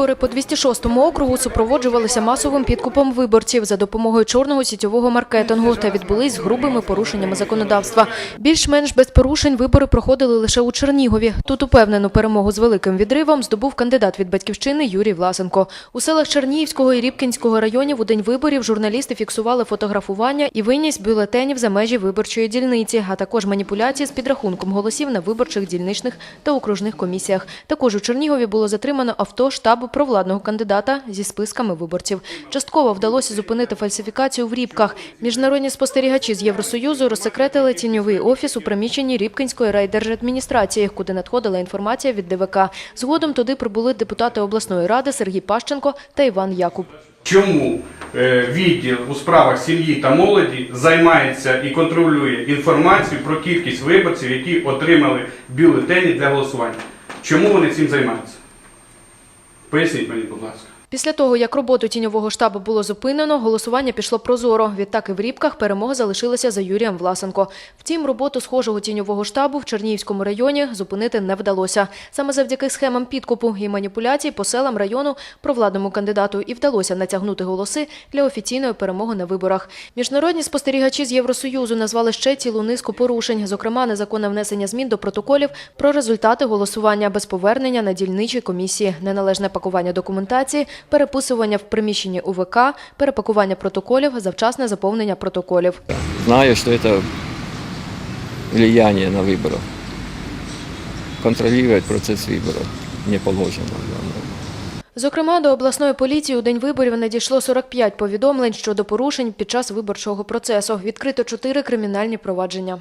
Вибори по 206-му округу супроводжувалися масовим підкупом виборців за допомогою чорного сітєвого маркетингу та відбулись з грубими порушеннями законодавства. Більш-менш без порушень вибори проходили лише у Чернігові. Тут упевнену перемогу з великим відривом здобув кандидат від батьківщини Юрій Власенко. У селах Чернігівського і Рібкінського районів у день виборів журналісти фіксували фотографування і виніс бюлетенів за межі виборчої дільниці, а також маніпуляції з підрахунком голосів на виборчих дільничних та окружних комісіях. Також у Чернігові було затримано авто штабу провладного кандидата зі списками виборців. Частково вдалося зупинити фальсифікацію в Рібках. Міжнародні спостерігачі з Євросоюзу розсекретили тіньовий офіс у приміщенні Рібкінської райдержадміністрації, куди надходила інформація від ДВК. Згодом туди прибули депутати обласної ради Сергій Пащенко та Іван Якуб. Чому е, відділ у справах сім'ї та молоді займається і контролює інформацію про кількість виборців, які отримали бюлетені для голосування? Чому вони цим займаються? Pojesi meni, po Vlaska. Після того, як роботу тіньового штабу було зупинено, голосування пішло прозоро. Відтак і в Рібках перемога залишилася за Юрієм Власенко. Втім, роботу схожого тіньового штабу в Чернігівському районі зупинити не вдалося. Саме завдяки схемам підкупу і маніпуляцій по селам району провладному кандидату і вдалося натягнути голоси для офіційної перемоги на виборах. Міжнародні спостерігачі з Євросоюзу назвали ще цілу низку порушень, зокрема незаконне внесення змін до протоколів про результати голосування без повернення на дільничі комісії, неналежне пакування документації, переписування в приміщенні УВК, перепакування протоколів, завчасне заповнення протоколів. Знаю, что это влияние на выборы. Контролировать процесс выборов не положено. Зокрема, до обласної поліції у день виборів надійшло 45 повідомлень щодо порушень під час виборчого процесу. Відкрито чотири кримінальні провадження.